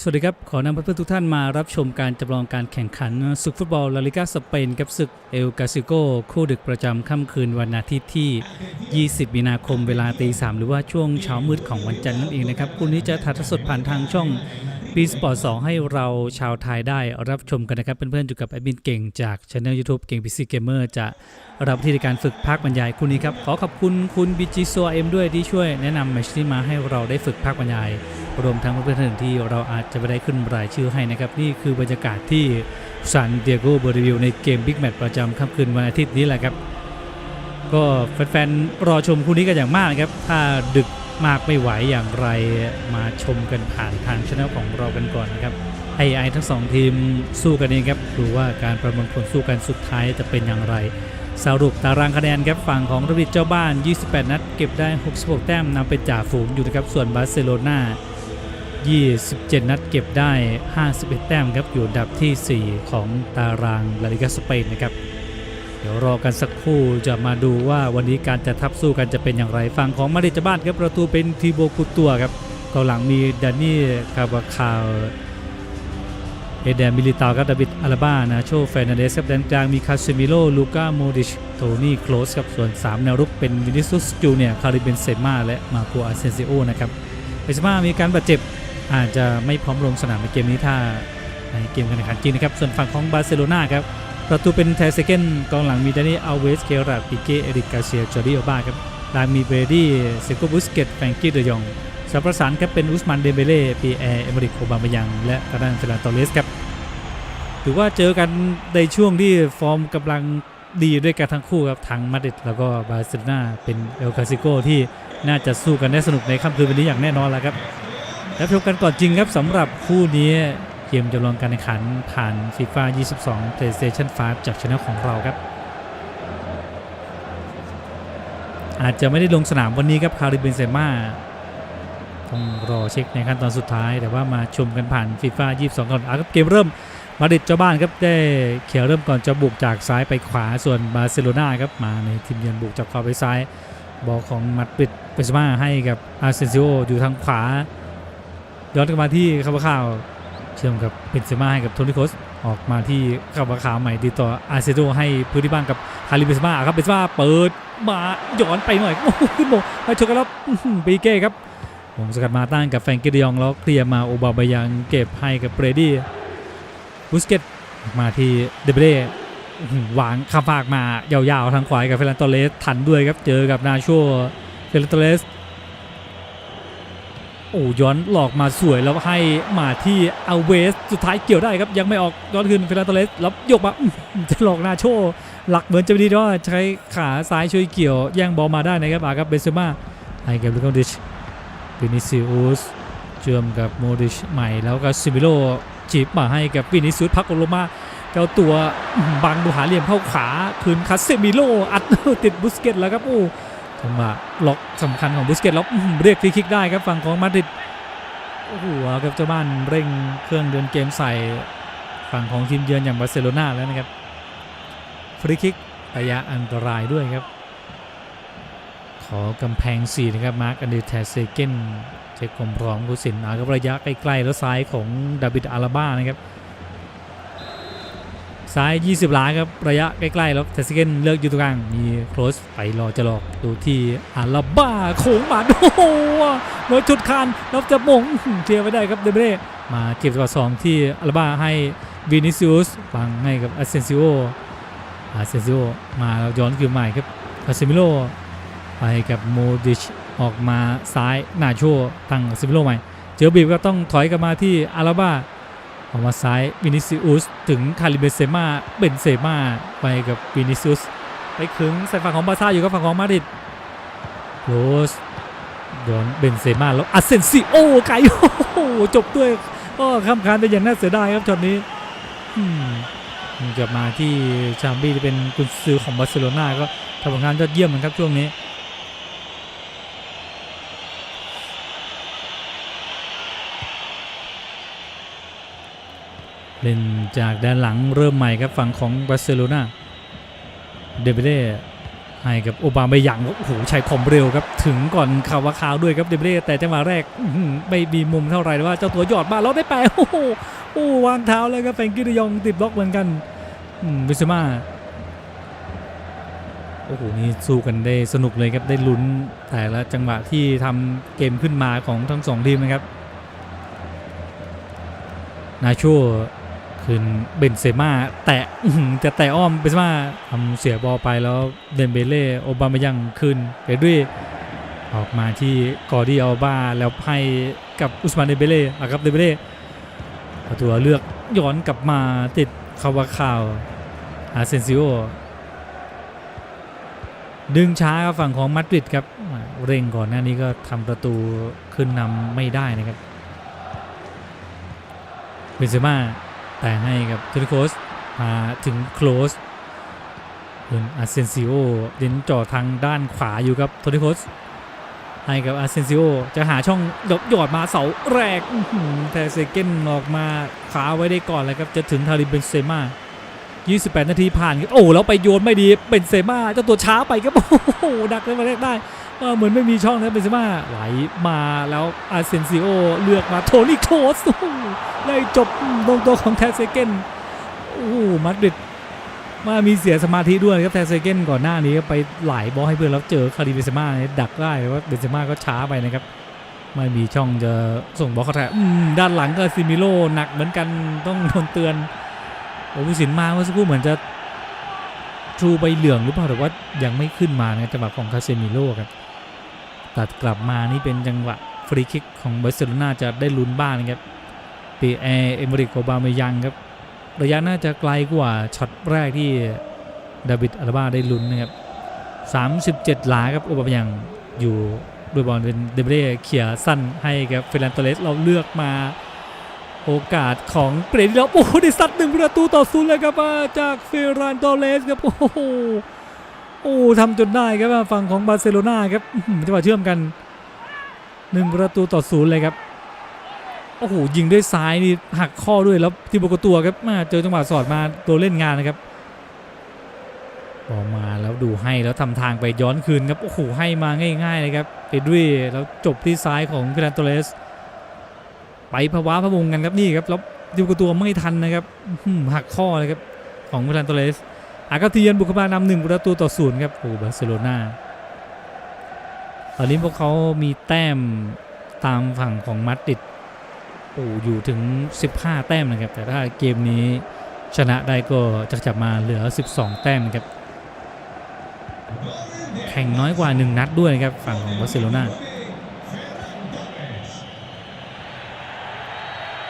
สวัสดีครับ ขอนำเพื่อนๆทุกท่านมารับชมการจำลองการแข่งขันศึกฟุตบอลลาลิกาสเปนกับศึกเอลกาซิโกคู่ดึกประจำค่ำคืนวันอาทิตย์ที่ 20 มีนาคมเวลาตีสามหรือว่าช่วงเช้ามืดของวันจันทร์นั่นเองนะครับ คู่นี้จะถ่ายทอดสดผ่านทางช่อง ปีสปอร์ต2ให้เราชาวไทยได้รับชมกันนะครับ เพื่อนๆอยู่กับแอดมินเก่งจากช anel YouTube เก่ง PC Gamer จะรับที่ในการฝึกภาคบรรยายคู่นี้ครับ ขอขอบคุณคุณบิจิโซเอ็มด้วยที่ช่วยแนะนำแมชนี้มาให้เราได้ฝึกภาคบรรยาย รวมทั้งเพื่อนๆท่านที่เราอาจจะไม่ได้ขึ้นรายชื่อให้นะครับ นี่คือบรรยากาศที่ซานเดียโกเบอร์วิวในเกมบิ๊กแมตช์ประจำค่ำคืนวันอาทิตย์นี้แหละครับก็แฟนๆรอชมคู่นี้กันอย่างมากนะครับถ้าดึก มากไม่ไหวอย่างไรมาชมกันผ่านทางช่องของเรากันก่อนนะครับไอไอทั้งสองทีมสู้กันเองครับดูว่าการประเมินผลสู้กันสุดท้ายจะเป็นอย่างไร สรุปตารางคะแนนครับฝั่งของรบิดเจ้าบ้าน 28 นัด เก็บได้ 66 แต้มนำเป็นจ่าฝูงอยู่นะครับส่วนบาร์เซโลนา27 นัดเก็บได้ 51 แต้มครับอยู่ดับทีสี่4 ของตารางลาลิกาสเปนนะครับ เดี๋ยวรอกันสักครู่จะมาดูว่าวันนี้การจะทับสู้กันจะเป็นอย่างไรฝั่งของมาดริดเจ้าบ้านครับประตูเป็นทีโบกุตัวครับกองหลังมีดานนี่คาบาคาเอเดนมิลิตาครับดาวิดอาราบานาโชเฟรนันเดสครับแดนกลางมีคาเซมิโลลูก้าโมดิชโทนี่โคลสครับส่วน 3 แนวรุกเป็นวินิซุสจูเนียคาริเบนเซม่าและมาโกอาเซนซิโอนะครับเบนเซม่ามีการบาดเจ็บอาจจะไม่พร้อมลงสนามในเกมนี้ถ้าในเกมการแข่งขันจริงนะครับส่วนฝั่งของบาร์เซโลนาครับ ประตูเป็นแทเซเกนกองหลังมีดานี่อัลเวสเคราปิเกเอริกาเซียจอร์ดิโอบาครับลางมีเบรดี้เซโกบุสเกตแฟรงกี้เดยองสับประสานครับเป็นอุสมันเดเบเล่ปีแอร์เอมริกโอบามายัง และกระดานเฟรานโตเลสครับถือว่าเจอกันในช่วงที่ฟอร์มกำลังดีด้วยกันทั้งคู่ครับทั้งมาดริดแล้วก็บาร์เซโลนาเป็นเอลคาซิโกที่น่าจะสู้กันได้สนุกในค่ำคืนวันนี้อย่างแน่นอนแล้วครับแล้วชมกันก่อนจริงครับสำหรับคู่นี้ กมจำลองการแข่งขันผ่านฟีฟ่า22 PlayStation 5 จากช anel ของเราครับ อาจจะไม่ได้ลงสนามวันนี้ครับคาริเบนเซม่าต้องรอเช็คในขั้นตอนสุดท้าย แต่ว่ามาชมกันผ่านฟีฟ่า22 ก่อนอะครับเกมเริ่มมาดิดเจ้าบ้านครับได้เขียวเริ่มก่อนจะบุกจากซ้ายไปขวาส่วนบาร์เซโลนาครับมาในทีมเยือนบุกจากขวาไปซ้าย บอลของมาดริดเปสมาให้กับอาร์เซนซิโออยู่ทางขวาย้อนกลับมาที่คาบาคาว เชื่อมกับเบนเซม่าให้กับโทนี่โคสออกมาที่คาบาคาวใหม่ดีต่ออาเซโอให้พื้นที่บ้านกับคาริเบนเซม่าครับเบนเซม่าเปิดมาย้อนไปหน่อยโอ้ขึ้นโมงมาชนกันแล้วปีเก้ครับวงสกัดมาตั้งกับแฟงกิเดยองแล้วเคลียร์มาโอบาบายังเก็บให้กับเบรดี้บุสเกตมาที่เดเบเร่หวางข้ามฟากมายาวๆทางขวากับเฟรนโตเลสทันด้วยครับเจอกับนาโชเฟรนโตเลส โอ้ย้อนหลอกมาสวยแล้วให้มาที่อาเวส สุดท้ายเกี่ยวได้ครับ ยังไม่ออกย้อนคืนเฟรนตเลสแล้วยกมาจะหลอกนาโชหลักเหมือนจะดีด้วยใช้ขาซ้ายช่วยเกี่ยวแย่งบอลมาได้นะครับอากับเบนเซม่าให้กับลูกาดิชวินิซิอุสเชื่อมกับโมดิชใหม่แล้วก็ซิมิโลจีบมาให้กับวินิซุสพักลงมาเจ้าตัวบังดูหาเหลี่ยมเข้าขาคืนคาเซมิโลอัดติดบุสเกตแล้วครับโอ้ จังหวะล็อกสำคัญของบุสเกตล้วอื้อหือเรียกฟรีคิกได้ครับฝั่งของมาดริดโอ้โหครับเจ้าบ้านเร่งเครื่องเดินเกมใส่ฝั่งของทีมเยือนอย่างบาร์เซโลนาแล้วนะครับฟรีคิกระยะอันตรายด้วยครับ ขอกำแพงสี่นะครับมาร์กอันเดอร์แทเซเกนเช็คความพร้อมผู้สินอากับระยะใกล้ๆแล้วซ้ายของดาวิดอาราบ้านะครับ ซ้าย 20หลาครับ ระยะใกล้ๆ แล้วแต่สเกนเลือกอยู่ตรงกลาง มีโคลสไปรอจะหลอกดูที่อาราบ้าโค้งมาโอ้โหโดนจุดคานแล้วจะมงเคลียร์ไม่ได้ครับเดเบเรมาเก็บตัวสองที่อาราบ้าให้วินิซิอุสฟังให้กับอาเซนซิโออาเซนซิโอมาแล้วย้อนคืนใหม่ครับคาเซมิโลไปกับโมดิชออกมาซ้ายนาโชตั้งซิมิโลใหม่ เจอบีบก็ต้องถอยกลับมาที่อาราบ้า ออกมาซ้ายวินิซิอุสถึงคาริเบเซมาเบนเซมาไปกับวินิซิอุสไปขึงใส่ฝั่งของบาร์ซ่าอยู่กับฝั่งของมาดริดโรสโดนเบนเซมาแล้วอาเซนซิโอไกลโอ้จบด้วยก็ข้ามคานไปอย่างน่าเสียดายครับช็อตนี้กลับมาที่ชามบี้ที่เป็นกุนซือของบาร์เซโลนาก็ทำผลงานยอดเยี่ยมเหมือนครับช่วงนี้ เล่นจากด้านหลังเริ่มใหม่ครับฝั่งของบาร์เซโลนาเดเบเล่ให้กับโอบาเมยังโอ้โหใช้ความเร็วครับ ถึงก่อนคาวาคาวด้วยครับเดเบเร่แต่จังหวะแรกไม่มีมุมเท่าไหร่ว่าเจ้าตัวหยอดมาแล้วได้แปโอ้โหโอ้วางเท้าเลยครับแฟงกี้ดิยองติดบล็อกเหมือนกันอืมบิสมาโอ้โหนี่สู้กันได้สนุกเลยครับได้ลุ้นแต่ละจังหวะที่ทำเกมขึ้นมาของทั้งสองทีมนะครับนาโช คืนเบนเซม่าแตะจะแตะอ้อมเบนเซม่าทำเสียบอลไปแล้วเดนเบเล่โอบามายังคืนเปด้วยออกมาที่กอร์ดี้อัลบาแล้วให้กับอุสมานเดนเบเล่อะครับเดนเบเล่เอาตัวเลือกย้อนกลับมาติดคาวาคาวอาเซนซิโอดึงช้าครับฝั่งของมาดริดครับเร่งก่อนหน้านี้ก็ทำประตูขึ้นนำไม่ได้นะครับเบนเซม่า แต่ให้กับเทนิโคสมาถึงโคลสเป็นอาเซนซิโอเดินจ่อทางด้านขวาอยู่ครับโทนิโคสให้กับอาเซนซิโอจะหาช่องยกหยอดมาเสาแรกแต่เซเกนออกมาขาไว้ได้ก่อนเลยครับ จะถึงทาริเบนเซมา28 นาทีผ่านครับโอ้แล้วไปโยนไม่ดีเบนเซมาเจ้าตัวช้าไปครับโอ้โหดักได้มาแรกได้ เหมือนไม่มีช่องนะเบนเซม่าไหลมาแล้วอาเซนซิโอเลือกมาโทนี่โครสได้จบลงตัวของแทสเซเกนโอ้มาดริดมามีเสียสมาธิด้วยครับแทสเซเกนก่อนหน้านี้ก็ไปไหลบอลให้เพื่อนแล้วเจอคาริเบนเซม่าเนี่ยดักได้ว่าเบนเซม่าก็ช้าไปนะครับไม่มีช่องจะส่งบอลเข้าแทมด้านหลังก็ซิมิโลหนักเหมือนกันต้องโดนเตือนโอ้ผู้สินมาเมื่อสักครู่เหมือนจะชูใบเหลืองหรือเปล่าแต่ว่ายังไม่ขึ้นมานะจังหวะของคาเซมิโลครับ ตัดกลับมานี่เป็นจังหวะฟรีคิกของบาร์เซโลนาจะได้ลุ้นบ้านครับปีแอร์เอมริกโอบาเมยังครับระยะน่าจะไกลกว่าช็อตแรกที่ดาวิดอาราบาได้ลุ้นนะครับ37 หลาครับโอบาเมยังอยู่ด้วยบอลเป็นเดเบเร่เขี่ยสั้นให้กับเฟรนโตเลสเราเลือกมาโอกาสของเปรดแล้วโอ้โหได้ซัดหนึ่งประตูต่อศูนย์เลยครับมาจากเฟรนันโตเลสครับโอ้โห โอ้ทำจนได้ครับฝั่งของบาร์เซโลนาครับอื้อหือจังหวะเชื่อมกันหนึ่งประตูต่อศูนย์เลยครับโอ้โหยิงด้วยซ้ายนี่หักข้อด้วยแล้วที่บกตัวครับมาเจอจังหวะสอดมาตัวเล่นงานนะครับบอลมาแล้วดูให้แล้วทำทางไปย้อนคืนครับโอ้โหให้มาง่ายๆเลยครับเอดรีแล้วจบที่ซ้ายของเฟรนโตเลส ไปพะว้าพะวงกันครับนี่ครับแล้วดิวกตัวไม่ทันนะครับหักข้อเลยครับของเฟรนโตเลส อากาเทียนบุกมานำหนึ่งประตูต่อศูนย์ครับโอ้บาร์เซโลนาตอนนี้พวกเขามีแต้มตามฝั่งของมาดริดโอ้อยู่ถึง 15 แต้มนะครับ แต่ถ้าเกมนี้ชนะได้ก็จะจับมาเหลือ 12 แต้มครับ แข่งน้อยกว่า 1 นัดด้วยครับฝั่งของบาร์เซโลนา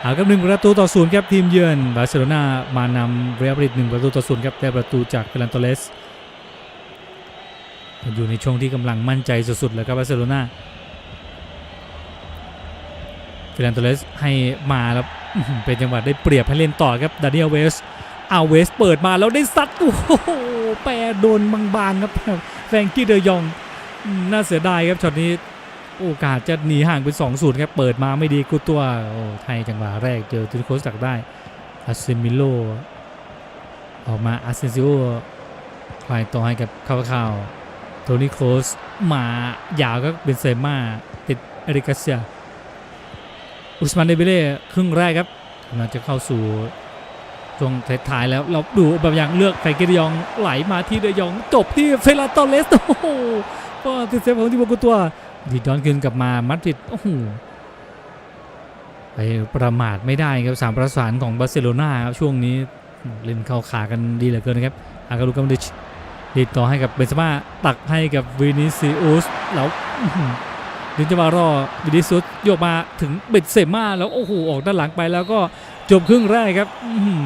เอากับหนึ่งประตูต่อศูนย์ครับทีมเยือนบาร์เซโลนามานำเรอัลมาดริดหนึ่งประตูต่อศูนย์ครับได้ประตูจากเฟรนโตเลสอยู่ในช่วงที่กำลังมั่นใจสุดๆแล้วครับบาร์เซโลนาเฟรนโตเลสให้มาแล้วเป็นจังหวะได้เปรียบให้เล่นต่อครับดานิเอลเวสเอาเวสเปิดมาแล้วได้ซัดโอ้โหแปรโดนบางๆครับแฟงกี้เดยองน่าเสียดายครับช็อตนี้ โอกาสจะหนีห่างเป็น2อศูนย์ครับเปิดมาไม่ดีกุตัวโอ้ไทยจังหวะแรกเจอทูนโคสดักได้อาเซมิโลออกมาอาเซนซิโอคลายต่อให้กับคาวคาวโทนิโคสมายาวก็เป็นเซม่าติดเอริกาเซียอุสมานเดเบเล่ครึ่งแรกครับกำลังจะเข้าสู่ช่วงท้ายแล้วเราดูแบบอย่างเลือกไฟเกเดยองไหลมาที่เดยองจบที่เฟลาโตเลสโอ้โหก็ติดเซฟของที่บกุตัว ดีดย้อนคืนกลับมามาดริดโอ้โหไปประมาทไม่ได้ครับสามประสานของบาร์เซโลนาครับช่วงนี้เล่นเข้าขากันดีเหลือเกินนะครับอากาลูกัมดิชดีดต่อให้กับเบนซาม่าตักให้กับวินิซิอุสแล้วดึงจังหวะรอวินิซิอุสโยกมาถึงเบนเซม่าแล้วโอ้โหออกด้านหลังไปแล้วก็จบครึ่งแรกครับ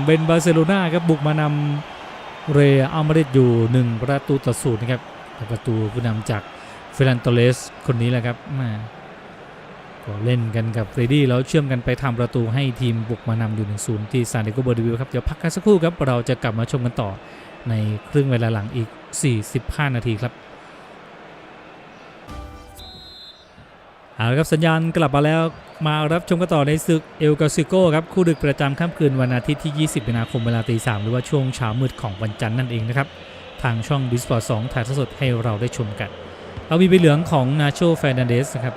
เป็นบาร์เซโลนาครับบุกมานำเรอัลมาดริดอยู่หนึ่งประตูต่อศูนย์นะครับประตูผู้นำจาก เฟรนโตเลสคนนี้แหละครับมาก็เล่นกันกับเฟรดี้แล้วเชื่อมกันไปทำประตูให้ทีมบุกมานำอยู่1 0ที่ซานดิเอโกเบอร์ดิวิวครับเดี๋ยวพักกันสักครู่ครับเราจะกลับมาชมกันต่อในครึ่งเวลาหลังอีก 45 นาทีครับเอาละครับสัญญาณกลับมาแล้วมารับชมกันต่อในศึกเอลกาซิโกครับคู่ดึกประจำค่ำคืนวันอาทิตย์ที่ 20มีนาคมเวลาตีสามหรือว่าช่วงเช้ามืดของวันจันทร์นั่นเองนะครับ ทางช่องดิสปอร์ต2ถ่ายทอดสดให้เราได้ชมกัน เอาวีใบเหลืองของนาโชแฟนเดสครับ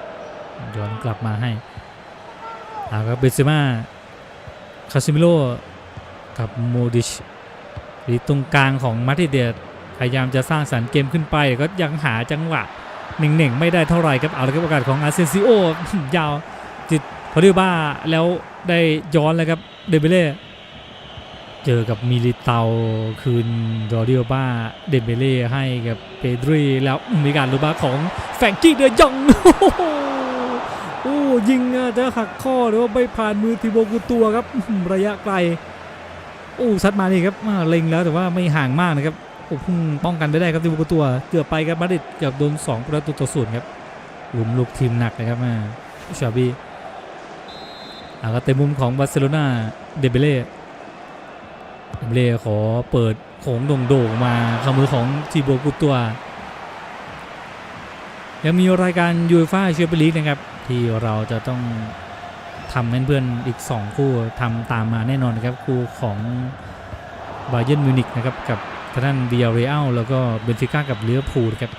ย้อนกลับมาให้อาครับเบนเซม่าคาซิมิโลกับโมดิชหรือตรงกลางของมาติเดียพยายามจะสร้างสรรค์เกมขึ้นไปก็ยังหาจังหวะหนึ่งๆไม่ได้เท่าไหร่ครับเอาละครับโอกาสของอาเซนซิโอยาวจิตพอดีบ้าแล้วได้ย้อนเลยครับเดเบเล่ เจอกับมิลิเตาคืนดอริโอบ้าเดเบเล่ให้กับเปดรีแล้วมีการลูบ้าของแฟรงกี้เดยองโอ้โอ้ยิงอะจะหักข้อหรือว่าไม่ผ่านมือทีโบกูตัวครับระยะไกลโอ้ซัดมานี่ครับอ่าเล็งแล้วแต่ว่าไม่ห่างมากนะครับโอ้พุ่งป้องกันไม่ได้ครับทีโบกูตัวเกือบไปครับมาดริดเกือบโดนสองประตูต่อศูนย์ครับหลุมลูกทีมหนักนะครับมาชาบีอาก็เต็มมุมของบาร์เซโลนาเดเบเล่ เดเบลขอเปิดโขงโด่งๆมาขามือของทีโบกุตัว ยังมีรายการยูฟ่าแชมเปี้ยนลีกนะครับ ที่เราจะต้องทำให้เพื่อนอีก 2 คู่ทำตามมาแน่นอนนะครับ คู่ของบาเยิร์นมิวนิกนะครับ กับทางด้านเบียร์เรอัลแล้วก็เบนฟิก้ากับเลือพูลครับ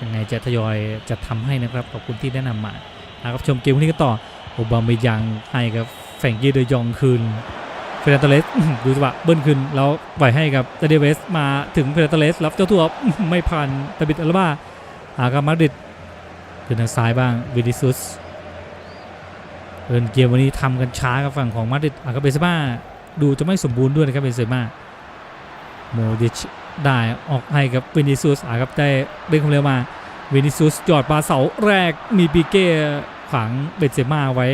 ยังไงจะทยอยจะทำให้นะครับ ขอบคุณที่แนะนำมานะครับชมเกมวันนี้กันต่อโอบาเมยังให้กับแฟรงกี้เดยองคืน เฟรนตเลสดูจังหวะเบิ้ลขึ้น แล้วปล่อยให้กับเดเวสมาถึงเฟรนตเลสรับเจ้าตัวไม่ผ่านตาบิดอัลบาหากับมาดริดขึ้นทางซ้ายบ้างวินิซุสเอินเกมวันนี้ทำกันช้ากับฝั่งของมาดริดอากับเบซมาดูจะไม่สมบูรณ์ด้วยนะครับเบนเซม่าโมดิชได้ออกให้กับวินิซุสอากับได้เร่งความเร็วมาวินิซุสจอดปลาเสาแรกมีปีเก้ขวางเบนเซม่าไว้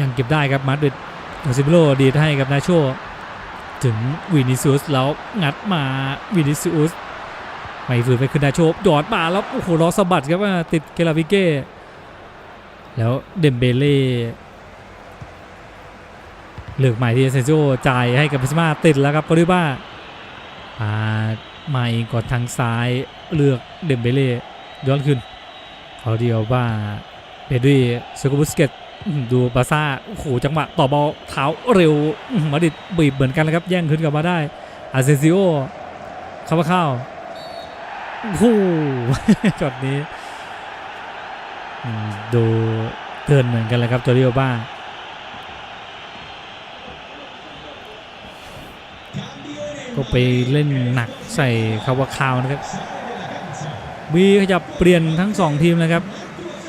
ยังเก็บได้ครับมาดริด โอซิบโลดีดให้กับนาโชถึงวินิซิอุสแล้วงัดมาวินิซิอุสไม่ฝืนไปขึ้นนาโชยอดมาแล้วโอ้โหล้อสะบัดครับว่าติดเกลาวิเก้แล้วเดมเบเล่เลือกใหม่ที่เซนโซจ่ายให้กับเบนเซมาติดแล้วครับกอริบ้าอ่ามาเองก่อนทางซ้ายเลือกเดมเบเล่ย้อนขึ้นเขาเดียวว่าเปด้วยเซโกบุสเกต ดูบาซ่าโอ้โหจังหวะต่อบอลเท้าเร็วมาดิดบีบเหมือนกันเลยครับ แย่งขึ้นกลับมาได้อาเซนซิโอเข้ามาเข้าโอ้โหช็อตนี้ดูเตือนเหมือนกันเลยครับจอริโอบ้าก็ไปเล่นหนักใส่คาวาคาวนะครับมีขยับเปลี่ยนทั้ง 2 ทีมนะครับ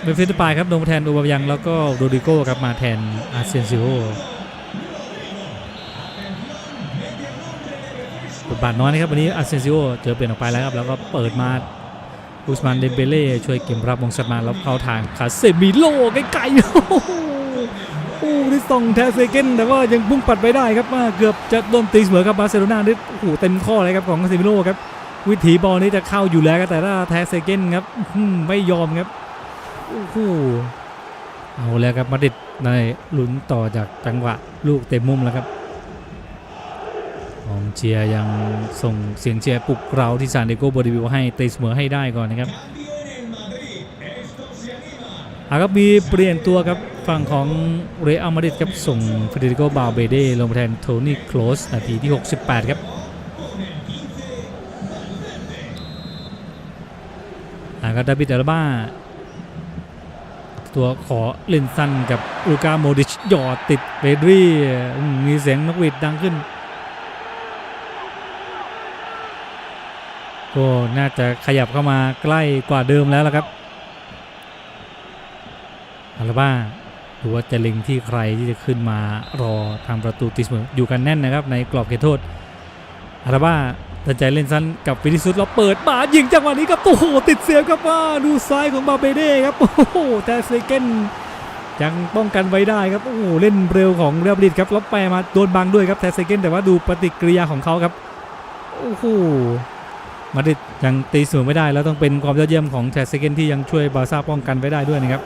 เบนฟิสปายครับลงมาแทนโอบายังแล้วก็โรดิโก้ครับมาแทนอาเซนซิโอบทบาทน้อยนะครับวันนี้อาเซนซิโอเจอเปลี่ยนออกไปแล้วครับแล้วก็เปิดมาอุสมานเดเบเล่ช่วยเก็บรับวงสัตมาแล้วเข้าทางคาเซมิโลไกลๆโอ้โหโอ้ได้ส่งแทสเซเกนแต่ว่ายังพุ่งปัดไปได้ครับว่าเกือบจะโดนตีเสมอกับบาร์เซโลนานี่โอ้โหเต็มข้อเลยครับของคาเซมิโลครับวิถีบอลนี้จะเข้าอยู่แล้วแต่ถ้าแทสเซเกนครับไม่ยอมครับ โอ้โหเอาแล้วครับมาดิดในลุ้นต่อจากจังหวะลูกเต็มมุมแล้วครับกองเชียร์ยังส่งเสียงเชียร์ปลุกเราที่ซานดิเอโกโบดิวิวให้ตีเสมอให้ได้ก่อนนะครับอาครับมีเปลี่ยนตัวครับฝั่งของเรอัลมาดริดครับส่งเฟเดริโกบาเบเดลงมาแทนโทนี่โคลสนาทีที่ 68 ครับอ่าก็ดาบิดอัลบ้า ตัวขอเล่นสั้นกับลูกาโมดิชหยอดติดเบดรี่มีเสียงนกหวีดดังขึ้น ก็น่าจะขยับเข้ามาใกล้กว่าเดิมแล้วละครับอัลบ้าดูว่าจะเล็งที่ใครที่จะขึ้นมารอทางประตูตีเสมออยู่กันแน่นนะครับในกรอบเขตโทษอาราบ้า ตัดใจเล่นสั้นกับวินิซุสแล้วเปิดมายิงจังหวะนี้ครับโอ้โหติดเสียบครับว่าดูซ้ายของบาเบเด้ครับโอ้โหแต่เซเกนยังป้องกันไว้ได้ครับโอ้โหเล่นเร็วของเรียบริดครับแล้วแปรมาโดนบังด้วยครับแต่เซเกนแต่ว่าดูปฏิกิริยาของเขาครับโอ้โหมาดิดยังตีเสูงไม่ได้แล้วต้องเป็นความยอดเยี่ยมของแทสเซเกนที่ยังช่วยบาร์ซ่าป้องกันไว้ได้ด้วยนะครับ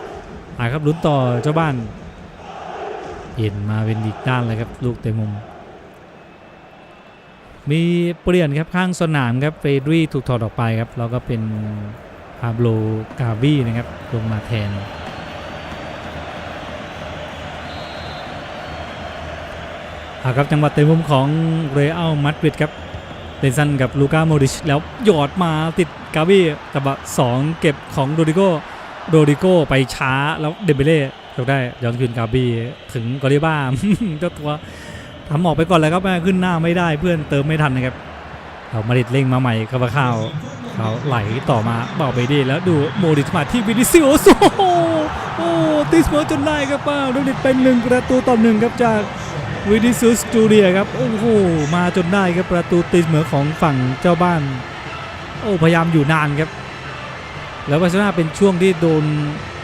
อ่าครับลุ้นต่อเจ้าบ้านเห็นมาเป็นอีกด้านเลยครับลูกเตะมุม มีเปลี่ยนครับข้างสนามครับเฟรดรีถูกถอดออกไปครับแล้วก็เป็นพาโบลกาวีนะครับลงมาแทนอาครับจังหวะเตะมุมของเรอัลมาดริดครับเลนซันกับลูก้าโมดิชแล้วหยอดมาติดกาบี้กับสองเก็บของโรดิโกโรดิโกไปช้าแล้วเดเบเล่จบได้ย้อนคืนกาบี้ถึงกอริบ้าเจ้าตัว ทำออกไปก่อนเลยครับแม่ขึ้นหน้าไม่ได้เพื่อนเติมไม่ทันนะครับเอามาดิดเร่งมาใหม่กระข้าวเขาไหลต่อมาเบาไปดีแล้วดูโมดิชมาที่วินิซิโอสโอโอ้ติสเมอร์จนได้ครับป้าโรดิตเป็นหนึ่งประตูต่อหนึ่งครับจากวินิซุสจูเนียครับโอ้โหมาจนได้ครับประตูตีเสมอของฝั่งเจ้าบ้าน โอ้พยายามอยู่นานครับ แล้วบาร์เซโลนาเป็นช่วงที่โดน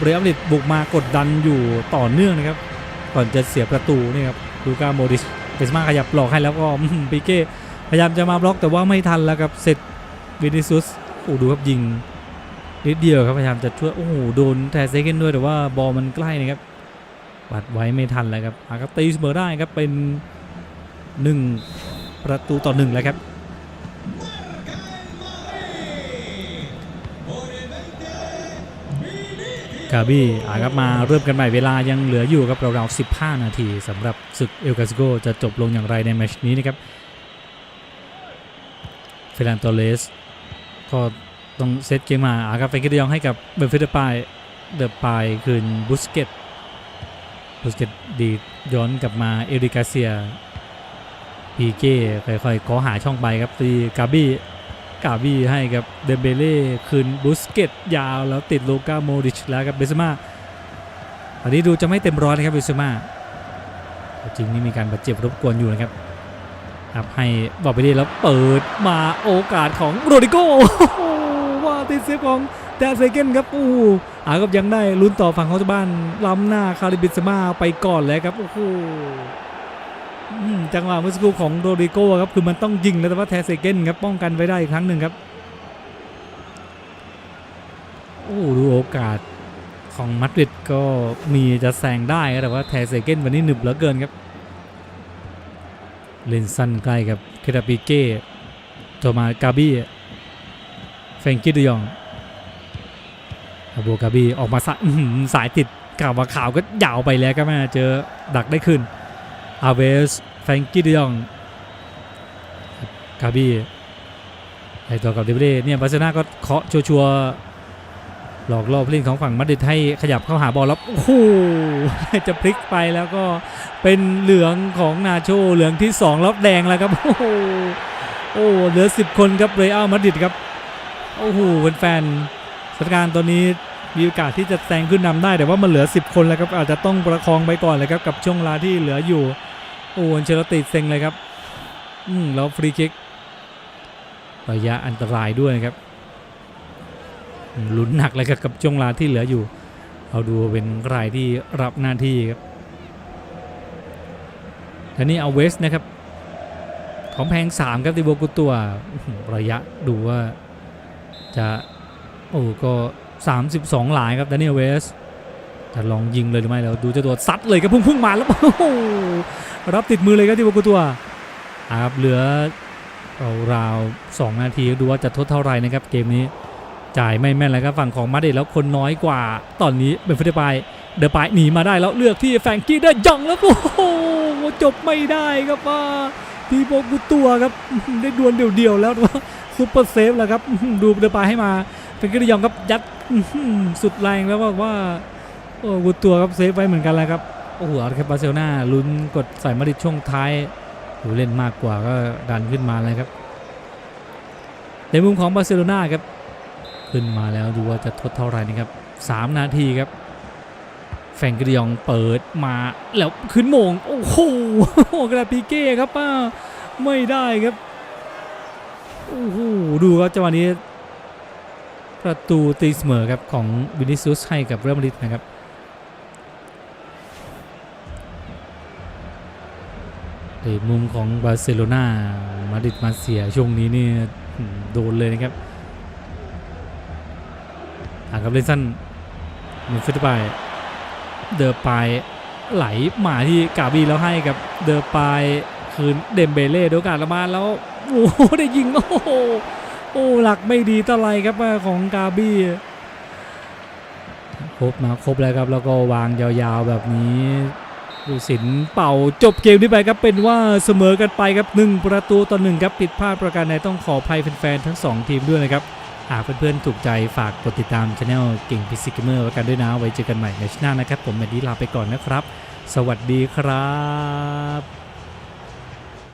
เรอัลมาดริดบุกมากดดันอยู่ต่อเนื่องนะครับ ก่อนจะเสียประตูนี่ครับลูก้าโมดิช เบสมาขยับหลอกให้แล้วก็ปีเก้พยายามจะมาบล็อกแต่ว่าไม่ทันแล้วครับเสร็จวินิซุสโอ้ดูครับยิงนิดเดียวครับพยายามจะช่วยโอ้โหโดนแทเซเกนด้วยแต่ว่าบอลมันใกล้นะครับปัดไว้ไม่ทันเลยครับอาครับตีเสมอได้ครับเป็น 1 ประตูต่อหนึ่งแล้วครับ กาบี้อาครับมาเริ่มกันใหม่เวลายังเหลืออยู่ครับราวๆ15 นาทีสำหรับศึกเอลกาซิโกจะจบลงอย่างไรในแมชนี้นะครับเฟรนโตเลสก็ต้องเซตเกมมาอาครับเฟนกิดยองให้กับเบนฟิเดปายเดอปายคืนบุสเกตบุสเกตดีย้อนกลับมาเอริกาเซียพีเก้ค่อยๆขอหาช่องไปครับตีกาบี้ กาบี้ให้กับเดเบเล่คืนบุสเกตยาวแล้วติดโลกาโมดิชแล้วกับเบสมาอันนี้ดูจะไม่เต็มร้อยนะครับเบสมาจริงนี่มีการบาดเจ็บรบกวนอยู่นะครับครับให้บอกไปดีแล้วเปิดมาโอกาสของโรดิโกว่าติดเซฟของแดนเซเกนครับโอ้โหอาครับยังได้ลุ้นต่อฝั่งของเจ้าบ้านล้ำหน้าคาริบิสมาไปก่อนแล้วครับโอ้โห จังหวะเมื่อสักครู่ของโรดิโก้ครับคือมันต้องยิงแล้วแต่ว่าแทเซเกนครับป้องกันไว้ได้อีกครั้งหนึ่งครับโอ้ดูโอกาสของมาดริดก็มีจะแซงได้แต่ว่าแทเซเกนวันนี้หนึบเหลือเกินครับเลนสันใกล้กับเคราปิเก้โทมากาบี้เฟงกี้ดยองอาโบกาบี้ออกมาสายสายติดกาวมาข่าวก็ยาวไปแล้วก็แม่เจอดักได้ขึ้น อาเวสแฟงกี้เดียงกาบีไอตัวกับเดวิเล่เนี่ยบาร์เซนาก็เคาะชัวร์ๆหลอกล่อผู้เล่นของฝั่งมาดริดให้ขยับเข้าหาบอลแล้วโอ้โหจะพลิกไปแล้วก็เป็นเหลืองของนาโชเหลืองที่2แล้วแดงแล้วครับโอ้โหโอ้เหลือ 10 คนครับเรอัลมาดริดครับโอ้โหเป็นแฟนสถานการณ์ตอนนี้มีโอกาสที่จะแซงขึ้นนำได้แต่ว่ามันเหลือ 10 คนแล้วครับอาจจะต้องประคองไปก่อนเลยครับกับช่วงเวลาที่เหลืออยู่ โอ้อันเชลติเซ็งเลยครับ อืมแล้วฟรีคิกระยะอันตรายด้วยนะครับลุ้นหนักเลยครับกับช่วงเวลาที่เหลืออยู่ เอาดูเป็นใครที่รับหน้าที่ครับและนี่เอาเวสนะครับของแพง 3 ครับติโบกุตัวระยะดูว่าจะ โอ้ก็ 32 หลายครับดานิเอลเวส จะลองยิงเลยหรือไม่แล้วดูเจะตัวซัดเลยครับพุ่งพุ่งมาแล้วโอ้โหรับติดมือเลยครับที่บกุตัวครับเหลือราวๆสองนาทีดูว่าจะทดเท่าไหร่นะครับเกมนี้จ่ายไม่แม่นเลยครับฝั่งของมาดดแล้วคนน้อยกว่า ตอนนี้เป็นฟิลิปปเดอะปายหนีมาได้แล้วเลือกที่แฟงกี้ได้ย่องแล้วโอ้โหจบไม่ได้ครับว่าทีโบกุตัวครับได้ดวลเดี่ยวๆแล้วว่าซุปเปอร์เซฟแล้วครับดูเดอะปายให้มาเป็นกิริยองครับยัดสุดแรงแล้วบอกว่า โอ้กุดตัวครับเซฟไว้เหมือนกันแล้วครับโอ้โหเอาละครับบาร์เซโลนาลุ้นกดใส่มาดิดช่วงท้ายดูเล่นมากกว่าก็ดันขึ้นมาเลยครับในมุมของบาร์เซโลนาครับ ขึ้นมาแล้วดูว่าจะทดเท่าไหร่นะครับสามนาทีครับ แฟงกริยองเปิดมาแล้วขึ้นโมง โอ้โหกระปีเก้ครับป้าไม่ได้ครับโอ้โหดูครับจังหวะนี้ ประตูตีเสมอครับของวินิซุสให้กับเรอัลมาดริดนะครับ ในมุมของบาร์เซโลนามาดริดมาเสียช่วงนี้นี่โดนเลยนะครับอ่าครับเลนสันมีฟิตไปเดอปายไหลมาที่กาบีแล้วให้กับเดอปายคืนเดมเบเล่โดยการละมาแล้วโอ้โหได้ยิงโอ้โหโอ้หลักไม่ดีเท่าไหรครับของกาบี้ครบมาครบแล้วครับแล้วก็วางยาวๆแบบนี้ ดูสินเป่าจบเกมนี้ไปครับเป็นว่าเสมอกันไปครับ1ประตูต่อหนึ่งครับผิดพลาดประการใดต้องขออภัยแฟนๆทั้ง 2 ทีมด้วยนะครับ หากเพื่อนๆถูกใจฝากกดติดตามช anel เก่งพิซิกเมอร์ไว้กันด้วยนะ ไว้เจอกันใหม่ในช anel นะครับ ผมแมดดี้ลาไปก่อนนะครับ สวัสดีครับ